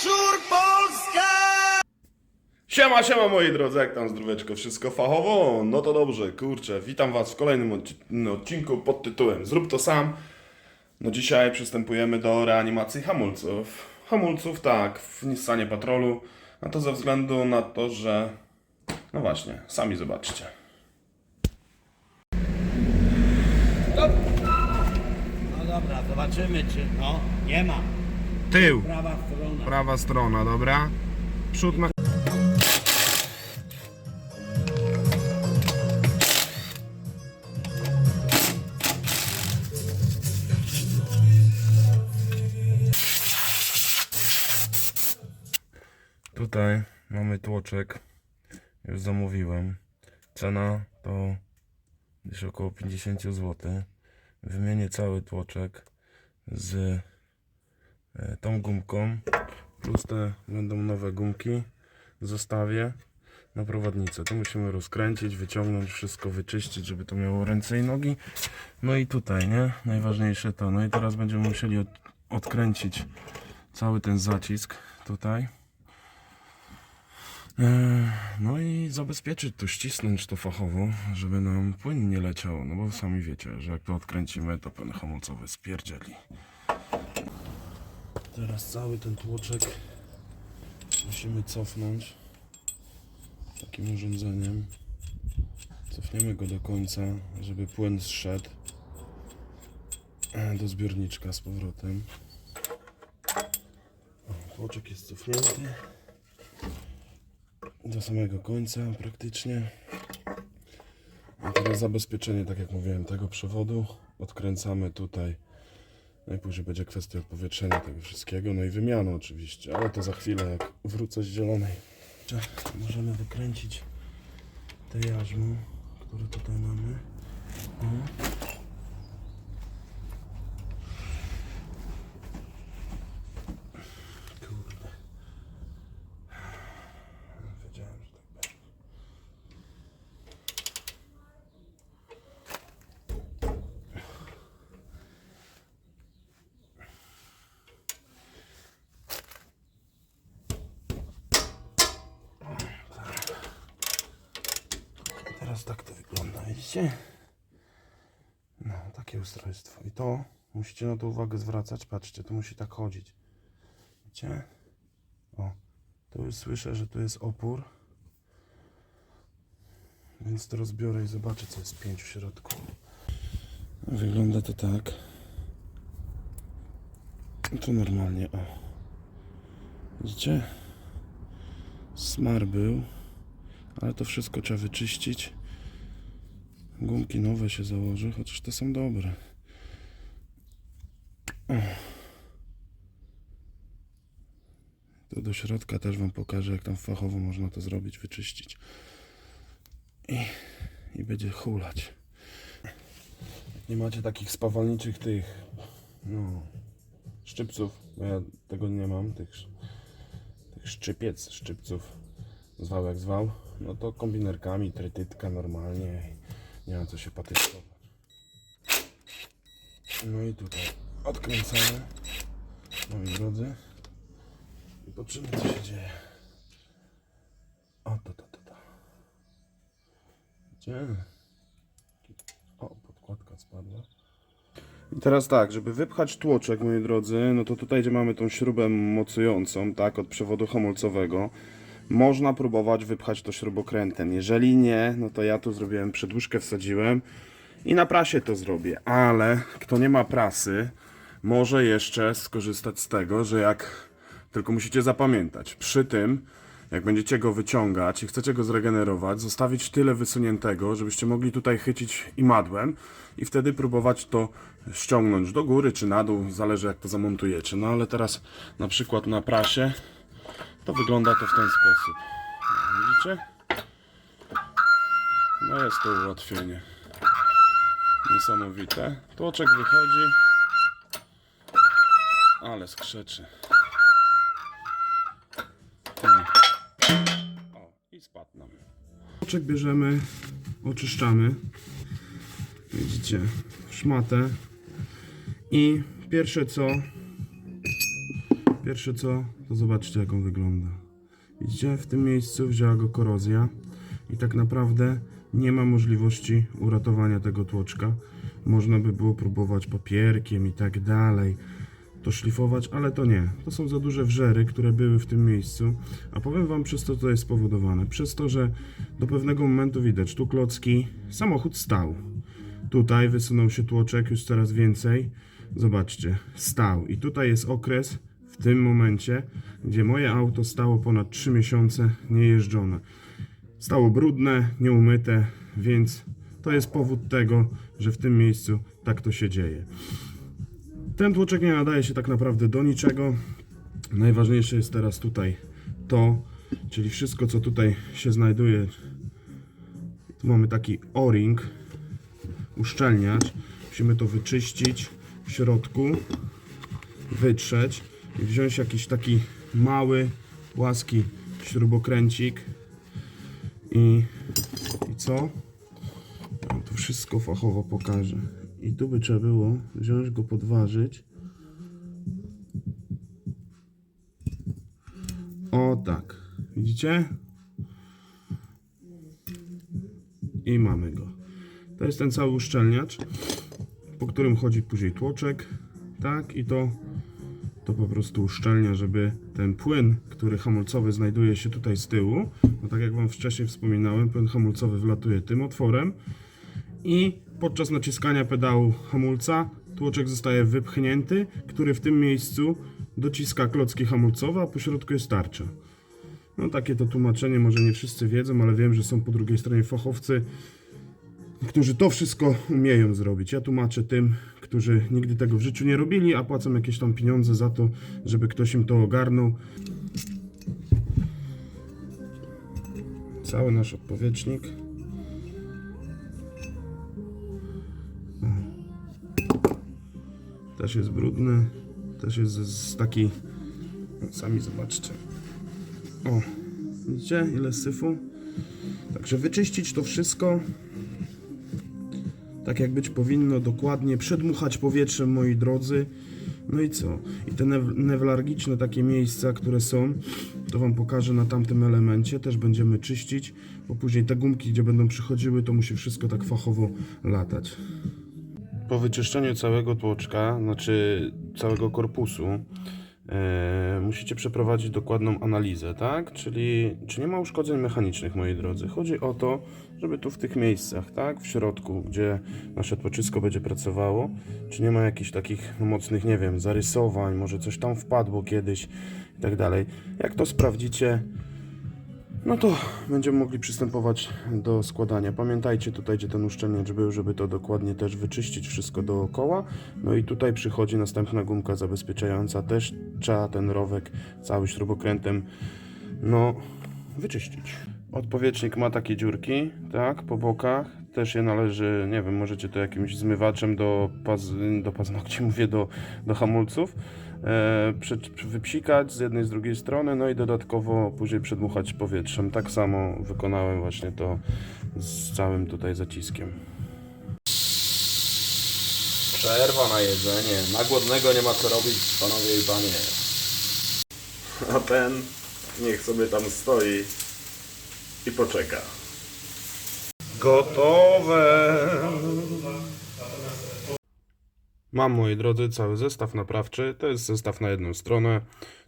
Wieczór Polska! Siema, siema moi drodzy, jak tam zdróweczko, wszystko fachowo? No to dobrze, kurczę, witam was w kolejnym odci- odcinku pod tytułem Zrób to sam. No dzisiaj przystępujemy do reanimacji hamulców. Hamulców tak, w Nissanie Patrolu, a to ze względu na to, że... No właśnie, sami zobaczcie. No dobra, zobaczymy czy... No, nie ma. Tył, Prawa strona. prawa strona, dobra? Przód na... Tutaj mamy tłoczek. Już zamówiłem. Cena to gdzieś około 50 zł. Wymienię cały tłoczek z tą gumką. Plus te będą nowe gumki. Zostawię na prowadnicę. To musimy rozkręcić, wyciągnąć, wszystko wyczyścić, żeby to miało ręce i nogi. No i tutaj, nie? Najważniejsze to. No i teraz będziemy musieli od, odkręcić cały ten zacisk tutaj. Eee, No i zabezpieczyć to, ścisnąć to fachowo, żeby nam płyn nie leciało, no bo sami wiecie, że jak to odkręcimy, to płyn hamulcowy spierdzieli. Teraz cały ten tłoczek musimy cofnąć takim urządzeniem. Cofniemy go do końca, żeby płyn zszedł e, do zbiorniczka z powrotem. Tłoczek jest cofnięty do samego końca praktycznie. A teraz zabezpieczenie, tak jak mówiłem, tego przewodu. Odkręcamy tutaj. No i później będzie kwestia odpowietrzenia tego wszystkiego, no i wymiany oczywiście, ale to za chwilę jak wrócę z zielonej. Cze- Możemy wykręcić te jarzmo, które tutaj mamy. O. Kurde. Wiedziałem, że tak będzie. Teraz tak to wygląda, widzicie? No, takie ustrojstwo. I to musicie na to uwagę zwracać. Patrzcie, to musi tak chodzić. Widzicie? O, to już słyszę, że tu jest opór. Więc to rozbiorę i zobaczę, co jest pięć w środku. Wygląda to tak. Tu normalnie, o. Widzicie? Smar był. Ale to wszystko trzeba wyczyścić. Gumki nowe się założy, chociaż te są dobre. To do środka też Wam pokażę, jak tam fachowo można to zrobić, wyczyścić. I, i będzie hulać. Nie macie takich spawalniczych tych, no, szczypców, bo ja tego nie mam, tych, tych szczypiec, szczypców zwał jak zwał, no to kombinerkami, trytytka normalnie, nie ma co się patyczkować. No i tutaj odkręcamy, moi drodzy, i patrzymy co się dzieje. O, to, to, to, to. Gdzie? O, podkładka spadła. I teraz tak, żeby wypchać tłoczek, moi drodzy, no to tutaj, gdzie mamy tą śrubę mocującą, tak, od przewodu hamulcowego, można próbować wypchać to śrubokrętem. Jeżeli nie, no to ja tu zrobiłem przedłużkę, wsadziłem i na prasie to zrobię. Ale kto nie ma prasy, może jeszcze skorzystać z tego, że jak tylko musicie zapamiętać, przy tym jak będziecie go wyciągać i chcecie go zregenerować, zostawić tyle wysuniętego, żebyście mogli tutaj chycić i madłem i wtedy próbować to ściągnąć do góry czy na dół, zależy jak to zamontujecie. No ale teraz na przykład na prasie to wygląda to w ten sposób. No, widzicie? No jest to ułatwienie. Niesamowite. Tłoczek wychodzi. Ale skrzeczy. O, i spadł nam. Tłoczek bierzemy, oczyszczamy. Widzicie, szmatę. I pierwsze co, Pierwsze co, to zobaczcie jak on wygląda. Widzicie, w tym miejscu wzięła go korozja i tak naprawdę nie ma możliwości uratowania tego tłoczka. Można by było próbować papierkiem i tak dalej to szlifować, ale to nie. To są za duże wrzery, które były w tym miejscu, a powiem Wam przez co to jest spowodowane. Przez to, że do pewnego momentu widać, tu klocki, samochód stał. Tutaj wysunął się tłoczek już coraz więcej. Zobaczcie, stał. I tutaj jest okres w tym momencie, gdzie moje auto stało ponad 3 miesiące niejeżdżone. Stało brudne, nieumyte, więc to jest powód tego, że w tym miejscu tak to się dzieje. Ten tłoczek nie nadaje się tak naprawdę do niczego. Najważniejsze jest teraz tutaj to, czyli wszystko co tutaj się znajduje. Tu mamy taki o-ring, uszczelniacz. Musimy to wyczyścić w środku, wytrzeć i wziąć jakiś taki mały, płaski śrubokręcik i, i co? Ja wszystko fachowo pokażę. I tu by trzeba było wziąć go, podważyć. O tak. Widzicie? I mamy go. To jest ten cały uszczelniacz, po którym chodzi później tłoczek. Tak, i to, to po prostu uszczelnia, żeby ten płyn, który hamulcowy znajduje się tutaj z tyłu, no tak jak Wam wcześniej wspominałem, płyn hamulcowy wlatuje tym otworem i podczas naciskania pedału hamulca tłoczek zostaje wypchnięty, który w tym miejscu dociska klocki hamulcowe, a po środku jest tarcza. No takie to tłumaczenie, może nie wszyscy wiedzą, ale wiem, że są po drugiej stronie fachowcy, którzy to wszystko umieją zrobić. Ja tłumaczę tym, którzy nigdy tego w życiu nie robili, a płacą jakieś tam pieniądze za to, żeby ktoś im to ogarnął. Cały nasz odpowietrznik. Też jest brudny. Też jest z, z takiej... No, sami zobaczcie. O, widzicie ile syfu? Także wyczyścić to wszystko tak jak być powinno, dokładnie przedmuchać powietrzem, moi drodzy. No i co? I te new- newralgiczne takie miejsca, które są, to Wam pokażę na tamtym elemencie, też będziemy czyścić, bo później te gumki, gdzie będą przychodziły, to musi wszystko tak fachowo latać. Po wyczyszczeniu całego tłoczka, znaczy całego korpusu, musicie przeprowadzić dokładną analizę, tak? Czyli czy nie ma uszkodzeń mechanicznych, moi drodzy. Chodzi o to, żeby tu w tych miejscach, tak? W środku, gdzie nasze tłoczysko będzie pracowało, czy nie ma jakichś takich mocnych, nie wiem, zarysowań, może coś tam wpadło kiedyś i tak dalej. Jak to sprawdzicie, no to będziemy mogli przystępować do składania. Pamiętajcie tutaj, gdzie ten uszczelniacz był, żeby to dokładnie też wyczyścić wszystko dookoła. No i tutaj przychodzi następna gumka zabezpieczająca. Też trzeba ten rowek cały śrubokrętem no wyczyścić. Odpowietrznik ma takie dziurki, tak, po bokach. Też je należy, nie wiem, możecie to jakimś zmywaczem do, paz, do paznokci, mówię, do, do hamulców wypsikać z jednej, z drugiej strony, no i dodatkowo później przedmuchać powietrzem. Tak samo wykonałem właśnie to z całym tutaj zaciskiem. Przerwa na jedzenie. Na głodnego nie ma co robić, panowie i panie. A ten niech sobie tam stoi i poczeka. Gotowe! Mam, moi drodzy, cały zestaw naprawczy. To jest zestaw na jedną stronę.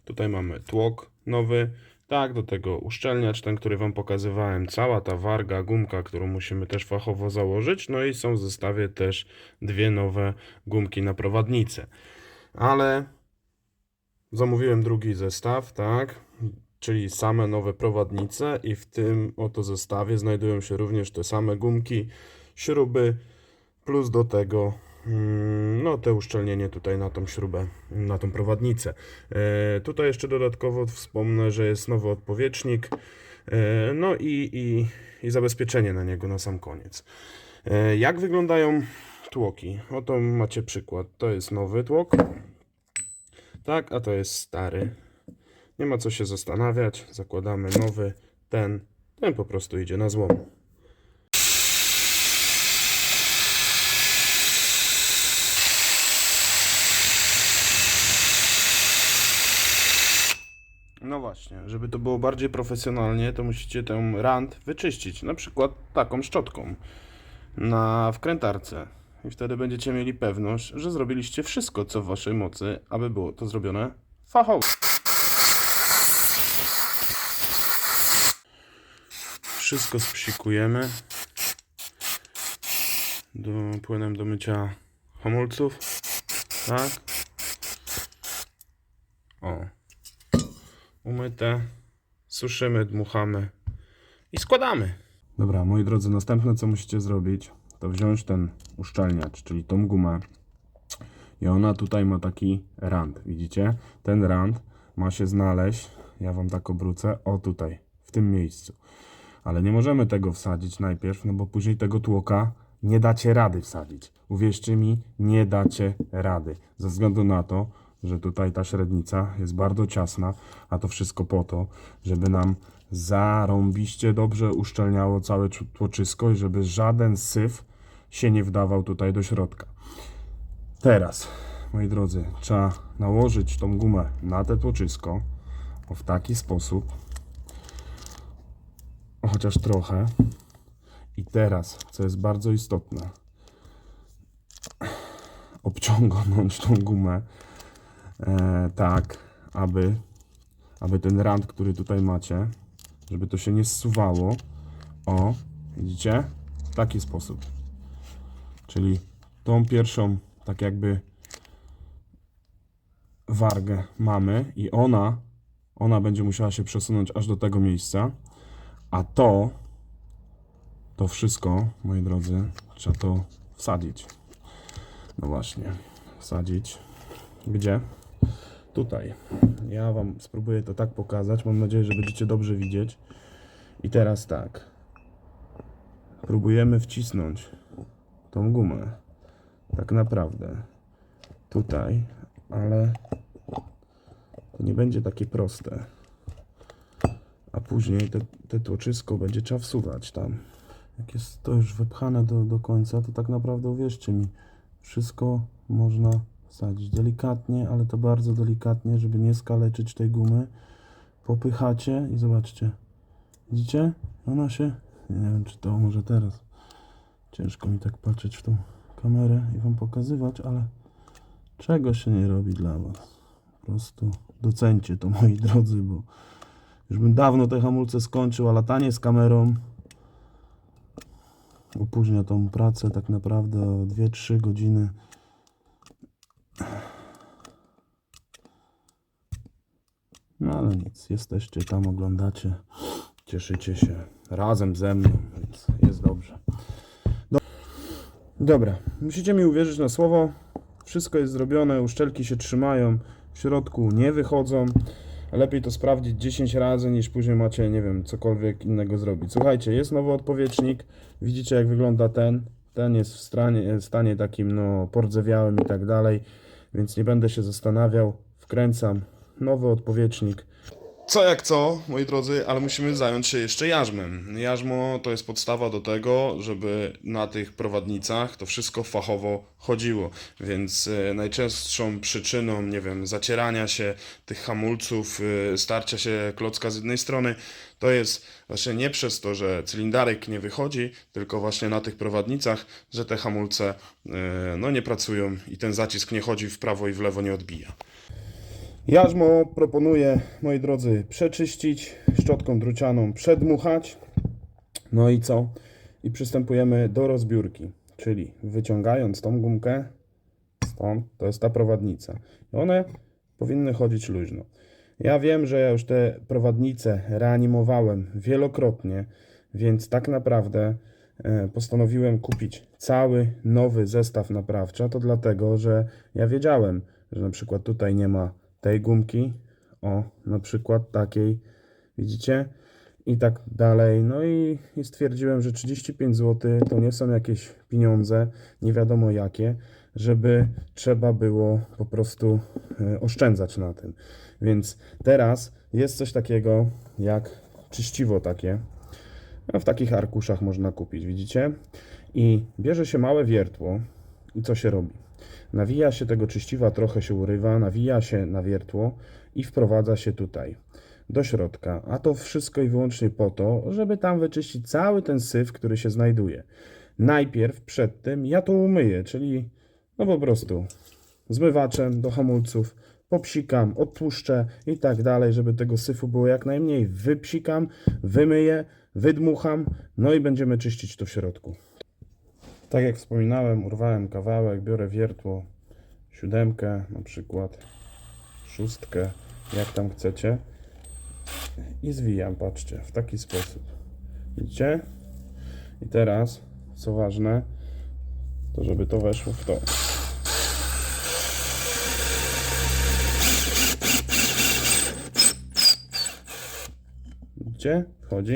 Tutaj mamy tłok nowy. Tak, do tego uszczelniacz, ten, który Wam pokazywałem. Cała ta warga, gumka, którą musimy też fachowo założyć. No i są w zestawie też dwie nowe gumki na prowadnicę. Ale Zamówiłem drugi zestaw, tak, czyli same nowe prowadnice i w tym oto zestawie znajdują się również te same gumki, śruby, plus do tego no te uszczelnienie tutaj na tą śrubę, na tą prowadnicę. E, tutaj jeszcze dodatkowo wspomnę, że jest nowy odpowietrznik, e, no i, i, i zabezpieczenie na niego na sam koniec. E, jak wyglądają tłoki? Oto macie przykład. To jest nowy tłok. Tak, a to jest stary. Nie ma co się zastanawiać. Zakładamy nowy, ten. Ten po prostu idzie na złom. No właśnie, żeby to było bardziej profesjonalnie, to musicie tę rand wyczyścić, na przykład taką szczotką na wkrętarce. I wtedy będziecie mieli pewność, że zrobiliście wszystko, co w waszej mocy, aby było to zrobione fachowo. Wszystko spsikujemy do, płynem do mycia hamulców. Tak. O. Umyte. Suszymy, dmuchamy i składamy. Dobra, moi drodzy, następne co musicie zrobić, to wziąć ten uszczelniacz, czyli tą gumę. I ona tutaj ma taki rand, widzicie? Ten rand ma się znaleźć, ja wam tak obrócę, o tutaj, w tym miejscu. Ale nie możemy tego wsadzić najpierw, no bo później tego tłoka nie dacie rady wsadzić. Uwierzcie mi, nie dacie rady. Ze względu na to, że tutaj ta średnica jest bardzo ciasna, a to wszystko po to, żeby nam zarąbiście dobrze uszczelniało całe tłoczysko i żeby żaden syf się nie wdawał tutaj do środka. Teraz, moi drodzy, trzeba nałożyć tą gumę na te tłoczysko w taki sposób, chociaż trochę. I teraz, co jest bardzo istotne, obciągnąć tą gumę tak, aby, aby ten rand, który tutaj macie, żeby to się nie zsuwało. O, widzicie? W taki sposób. Czyli tą pierwszą, tak jakby wargę mamy i ona, ona będzie musiała się przesunąć aż do tego miejsca, a to, to wszystko, moi drodzy, trzeba to wsadzić. No właśnie, wsadzić. Gdzie? Tutaj. Ja Wam spróbuję to tak pokazać. Mam nadzieję, że będziecie dobrze widzieć. I teraz tak. Próbujemy wcisnąć tą gumę. Tak naprawdę. Tutaj, ale to nie będzie takie proste. A później te, te tłoczysko będzie trzeba wsuwać tam. Jak jest to już wypchane do, do końca, to tak naprawdę uwierzcie mi, wszystko można wsadzić delikatnie, ale to bardzo delikatnie, żeby nie skaleczyć tej gumy. Popychacie i zobaczcie. Widzicie? Ona się. Nie wiem, czy to może teraz. Ciężko mi tak patrzeć w tą kamerę i wam pokazywać, ale czego się nie robi dla was. Po prostu docencie to, moi drodzy, bo już bym dawno te hamulce skończył, a latanie z kamerą opóźnia tą pracę tak naprawdę o 2-3 godziny. No ale nic, jesteście tam, oglądacie, cieszycie się razem ze mną, więc jest dobrze. Do... Dobra, musicie mi uwierzyć na słowo. Wszystko jest zrobione, uszczelki się trzymają, w środku nie wychodzą. Lepiej to sprawdzić 10 razy, niż później macie, nie wiem, cokolwiek innego zrobić. Słuchajcie, jest nowy odpowietrznik. Widzicie, jak wygląda ten. Ten jest w stanie, stanie takim, no, pordzewiałym i tak dalej, więc nie będę się zastanawiał. Wkręcam nowy odpowietrznik. Co jak co, moi drodzy, ale musimy zająć się jeszcze jarzmem. Jarzmo to jest podstawa do tego, żeby na tych prowadnicach to wszystko fachowo chodziło. Więc e, najczęstszą przyczyną, nie wiem, zacierania się tych hamulców, e, starcia się klocka z jednej strony, to jest właśnie nie przez to, że cylindarek nie wychodzi, tylko właśnie na tych prowadnicach, że te hamulce e, no, nie pracują i ten zacisk nie chodzi w prawo i w lewo, nie odbija. Jarzmo proponuję, moi drodzy, przeczyścić, szczotką drucianą przedmuchać. No i co? I przystępujemy do rozbiórki, czyli wyciągając tą gumkę, stąd, to jest ta prowadnica. One powinny chodzić luźno. Ja wiem, że ja już te prowadnice reanimowałem wielokrotnie, więc tak naprawdę e, postanowiłem kupić cały nowy zestaw naprawczy. A to dlatego, że ja wiedziałem, że na przykład tutaj nie ma tej gumki, o, na przykład takiej, widzicie? I tak dalej. No i, i stwierdziłem, że 35 zł to nie są jakieś pieniądze, nie wiadomo jakie, żeby trzeba było po prostu e, oszczędzać na tym. Więc teraz jest coś takiego jak czyściwo takie. No, w takich arkuszach można kupić, widzicie? I bierze się małe wiertło i co się robi? Nawija się tego czyściwa, trochę się urywa, nawija się na wiertło i wprowadza się tutaj. do środka. A to wszystko i wyłącznie po to, żeby tam wyczyścić cały ten syf, który się znajduje. Najpierw przed tym ja to umyję, czyli no po prostu zmywaczem do hamulców, popsikam, odtłuszczę i tak dalej, żeby tego syfu było jak najmniej. Wypsikam, wymyję, wydmucham, no i będziemy czyścić to w środku. Tak jak wspominałem, urwałem kawałek, biorę wiertło, siódemkę na przykład, szóstkę, jak tam chcecie i zwijam, patrzcie, w taki sposób. Widzicie? I teraz, co ważne, to żeby to weszło w to. Widzicie? Wchodzi.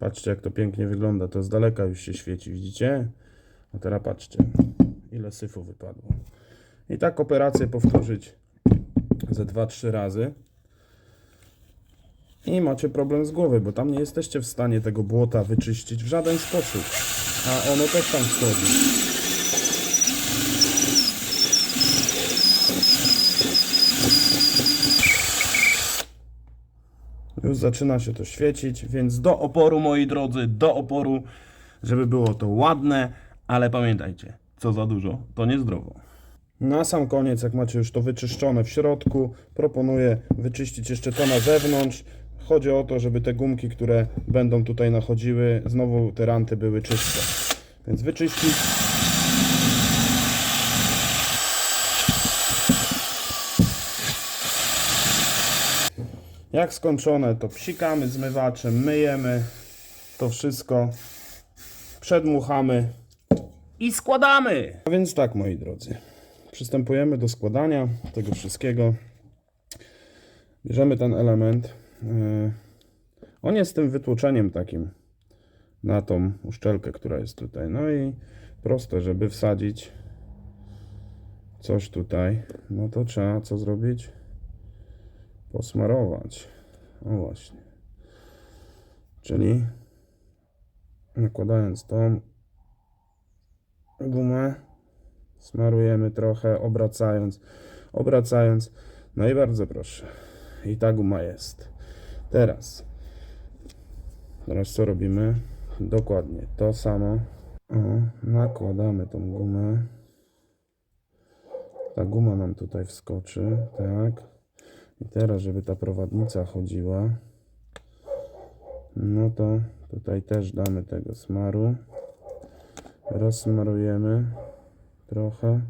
Patrzcie, jak to pięknie wygląda. To z daleka już się świeci, widzicie? A teraz patrzcie, ile syfu wypadło. I tak operację powtórzyć ze 2-3 razy. I macie problem z głowy, bo tam nie jesteście w stanie tego błota wyczyścić w żaden sposób. A ono też tam wchodzi. Już zaczyna się to świecić, więc do oporu, moi drodzy, do oporu, żeby było to ładne, ale pamiętajcie, co za dużo, to niezdrowo. Na sam koniec, jak macie już to wyczyszczone w środku, proponuję wyczyścić jeszcze to na zewnątrz. Chodzi o to, żeby te gumki, które będą tutaj nachodziły, znowu te ranty były czyste. Więc wyczyścić. Jak skończone, to psikamy zmywaczem, myjemy to wszystko, przedmuchamy i składamy. A więc tak, moi drodzy, przystępujemy do składania tego wszystkiego. Bierzemy ten element. Yy, On jest tym wytłoczeniem takim na tą uszczelkę, która jest tutaj. No i proste, żeby wsadzić coś tutaj, no to trzeba co zrobić? Posmarować. O właśnie. Czyli nakładając tą gumę, smarujemy trochę, obracając, obracając. No i bardzo proszę. I ta guma jest. Teraz. Teraz co robimy? Dokładnie to samo. O, nakładamy tą gumę. Ta guma nam tutaj wskoczy, tak. I teraz, żeby ta prowadnica chodziła, no to tutaj też damy tego smaru. Rozsmarujemy trochę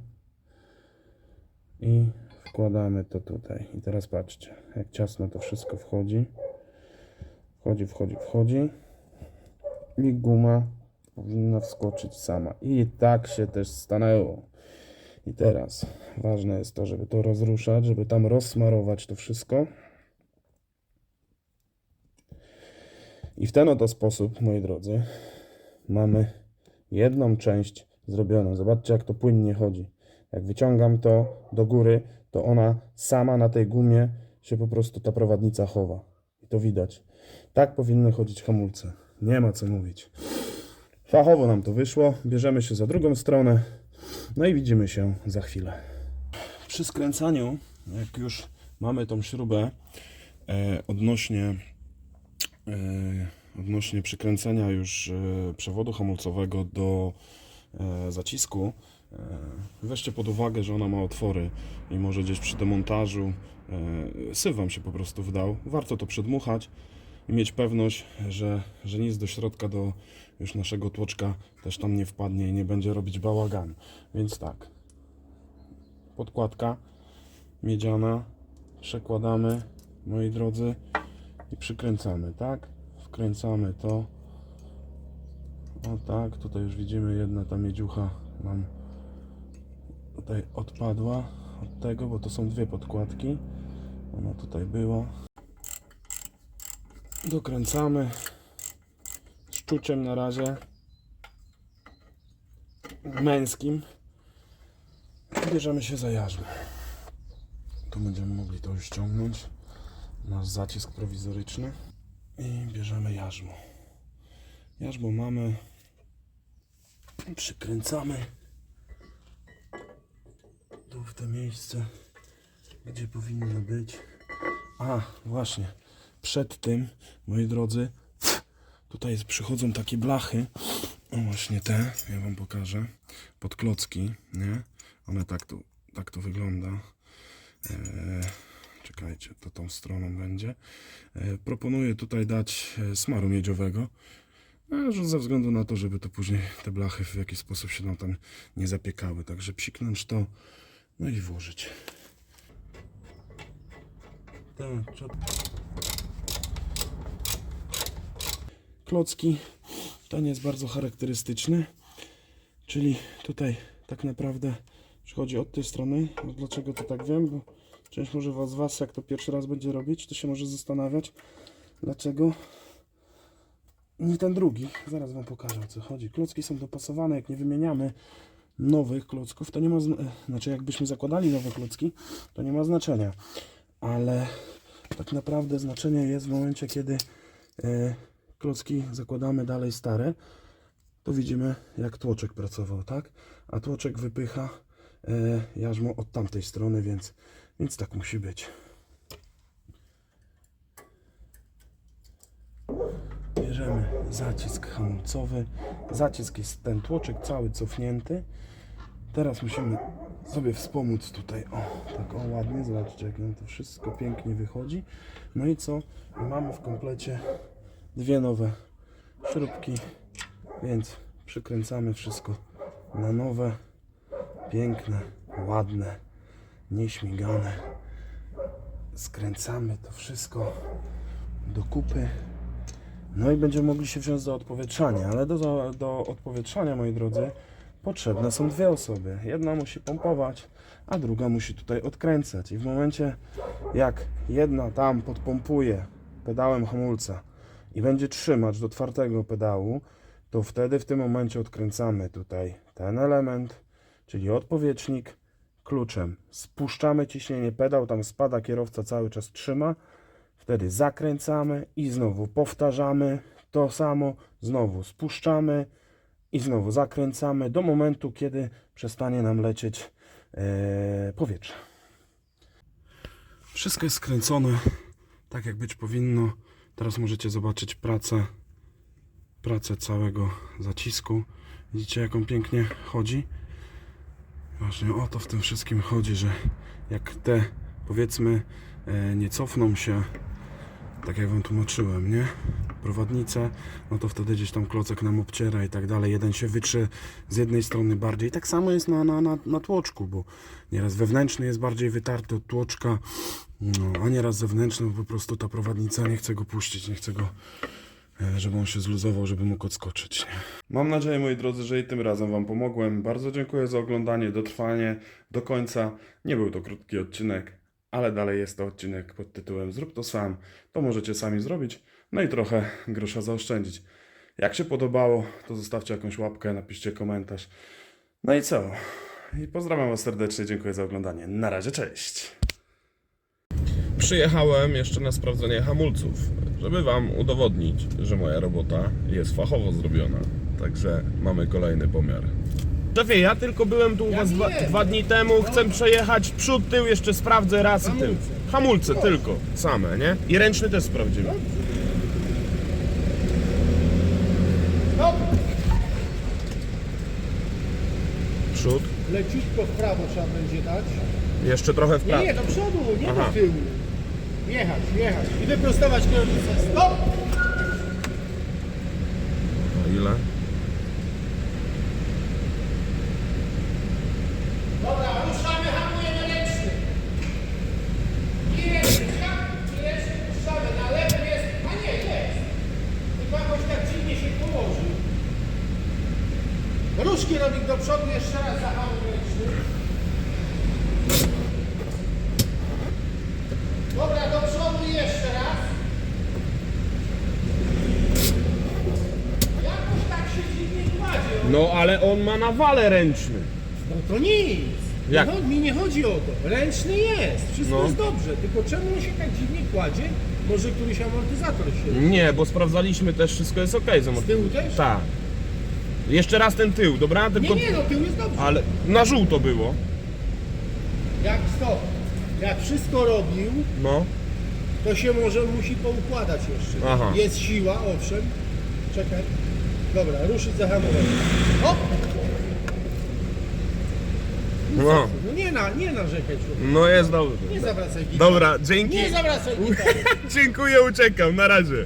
i wkładamy to tutaj. I teraz patrzcie, jak ciasno to wszystko wchodzi. Wchodzi, wchodzi, wchodzi. I guma powinna wskoczyć sama. I tak się też stanęło. I teraz ważne jest to, żeby to rozruszać, żeby tam rozsmarować to wszystko. I w ten oto sposób, moi drodzy, mamy jedną część zrobioną. Zobaczcie, jak to płynnie chodzi. Jak wyciągam to do góry, to ona sama na tej gumie się po prostu ta prowadnica chowa. I to widać. Tak powinny chodzić hamulce. Nie ma co mówić. Fachowo nam to wyszło. Bierzemy się za drugą stronę. No i widzimy się za chwilę. Przy skręcaniu, jak już mamy tą śrubę e, odnośnie, e, odnośnie przykręcenia już e, przewodu hamulcowego do e, zacisku, e, weźcie pod uwagę, że ona ma otwory i może gdzieś przy demontażu syf Wam się po prostu wdał. Warto to przedmuchać i mieć pewność, że, że nic do środka, do już naszego tłoczka też tam nie wpadnie i nie będzie robić bałagan. Więc tak, podkładka miedziana, przekładamy, moi drodzy, i przykręcamy, tak? Wkręcamy to. O tak, tutaj już widzimy jedna ta miedziucha nam tutaj odpadła od tego, bo to są dwie podkładki. Ona tutaj była. Dokręcamy z czuciem na razie męskim. Bierzemy się za jarzmo. Tu będziemy mogli to już ściągnąć. Nasz zacisk prowizoryczny. I bierzemy jarzmo. Jarzmo mamy. Przykręcamy. Tu w to miejsce, gdzie powinno być. A, właśnie. Przed tym, moi drodzy, tutaj przychodzą takie blachy. O, właśnie te, ja wam pokażę. Pod klocki, nie? One tak tu, tak to wygląda. Eee, czekajcie, to tą stroną będzie. E, proponuję tutaj dać e, smaru miedziowego. e, że Ze względu na to, żeby to później te blachy w jakiś sposób się nam tam nie zapiekały. Także psiknąć to, no i włożyć. Tak, Klocki, ten jest bardzo charakterystyczny, czyli tutaj tak naprawdę przychodzi od tej strony. No Dlaczego to tak wiem? Bo część może was, was, jak to pierwszy raz będzie robić, to się może zastanawiać, dlaczego nie ten drugi. Zaraz wam pokażę o co chodzi. Klocki są dopasowane, jak nie wymieniamy nowych klocków, to nie ma, zna- znaczy jakbyśmy zakładali nowe klocki, to nie ma znaczenia, ale tak naprawdę znaczenie jest w momencie, kiedy e, klocki zakładamy dalej stare, to widzimy jak tłoczek pracował, tak? A tłoczek wypycha e, jarzmo od tamtej strony, więc, więc tak musi być. Bierzemy zacisk hamulcowy. Zacisk jest ten tłoczek cały cofnięty. Teraz musimy sobie wspomóc tutaj. O, tak o ładnie, zobaczcie jak nam to wszystko pięknie wychodzi. No i co? Mamy w komplecie dwie nowe śrubki, więc przykręcamy wszystko na nowe, piękne, ładne, nieśmigane. Skręcamy to wszystko do kupy. No i będziemy mogli się wziąć za odpowietrzanie, ale do, do odpowietrzania, moi drodzy, potrzebne są dwie osoby. Jedna musi pompować, a druga musi tutaj odkręcać. I w momencie, jak jedna tam podpompuje pedałem hamulca i będzie trzymać do twardego pedału, to wtedy w tym momencie odkręcamy tutaj ten element, czyli odpowietrznik kluczem. Spuszczamy ciśnienie, pedał tam spada, kierowca cały czas trzyma. Wtedy zakręcamy i znowu powtarzamy to samo, znowu spuszczamy i znowu zakręcamy do momentu, kiedy przestanie nam lecieć e, powietrze. Wszystko jest skręcone tak jak być powinno. Teraz możecie zobaczyć pracę, pracę całego zacisku. Widzicie jak on pięknie chodzi? Właśnie o to w tym wszystkim chodzi, że jak te powiedzmy e, nie cofną się tak jak wam tłumaczyłem, nie? Prowadnice, no to wtedy gdzieś tam klocek nam obciera i tak dalej. Jeden się wytrze z jednej strony bardziej. Tak samo jest na, na, na, na tłoczku, bo nieraz wewnętrzny jest bardziej wytarty od tłoczka, no, a nieraz zewnętrzny, bo po prostu ta prowadnica nie chce go puścić, nie chce go, e, żeby on się zluzował, żeby mógł odskoczyć. Mam nadzieję, moi drodzy, że i tym razem wam pomogłem. Bardzo dziękuję za oglądanie, dotrwanie do końca. Nie był to krótki odcinek, ale dalej jest to odcinek pod tytułem Zrób to sam. To możecie sami zrobić, no i trochę grosza zaoszczędzić. Jak się podobało, to zostawcie jakąś łapkę, napiszcie komentarz. No i co? I pozdrawiam Was serdecznie, dziękuję za oglądanie. Na razie, cześć! Przyjechałem jeszcze na sprawdzenie hamulców, żeby Wam udowodnić, że moja robota jest fachowo zrobiona. Także mamy kolejny pomiar. Szefie, ja tylko byłem tu u Was dwa, dwa dni temu, chcę przejechać przód, tył, jeszcze sprawdzę raz i tył. Hamulce tylko, same, nie? I ręczny też sprawdzimy. Przód, Leciutko w prawo trzeba będzie dać. jeszcze trochę w Nie, prawo. nie, do przodu, nie Aha. do tyłu. Jechać, jechać. I wyprostować kierownicę. Stop! O ile? Dobra, ruszamy, hamujemy ręczny. I ręczny, tak? I ręczny puszczamy. Na lewym jest, a nie, jest. Tylko jakoś tak dziwnie się położył. Rusz kierownik do przodu, jeszcze raz zahamuj ręczny. Dobra, do przodu i jeszcze raz. Jakoś tak się dziwnie kładzie. on. No ale on ma na wale ręczny. No to nic. Jak? Nie, cho- mi nie chodzi o to. Ręczny jest. Wszystko No. jest dobrze. Tylko czemu on się tak dziwnie kładzie Może któryś amortyzator się... Nie, bo sprawdzaliśmy też, wszystko jest ok z Z tyłu też? Tak. Jeszcze raz ten tył, dobra? Nie, Tylko... nie, no tył jest dobrze. Ale na żółto było. Jak stop. Jak wszystko robił, No. to się może musi poukładać jeszcze. Aha. Jest siła, owszem. Czekaj. Dobra, ruszyć za hamowaniem. O! No. No nie, na, nie narzekaj człowieku. No jest dobrze. Nie zawracaj gitary. Dobra, dzięki. Nie zawracaj gitary. Dziękuję, uciekam. Na razie.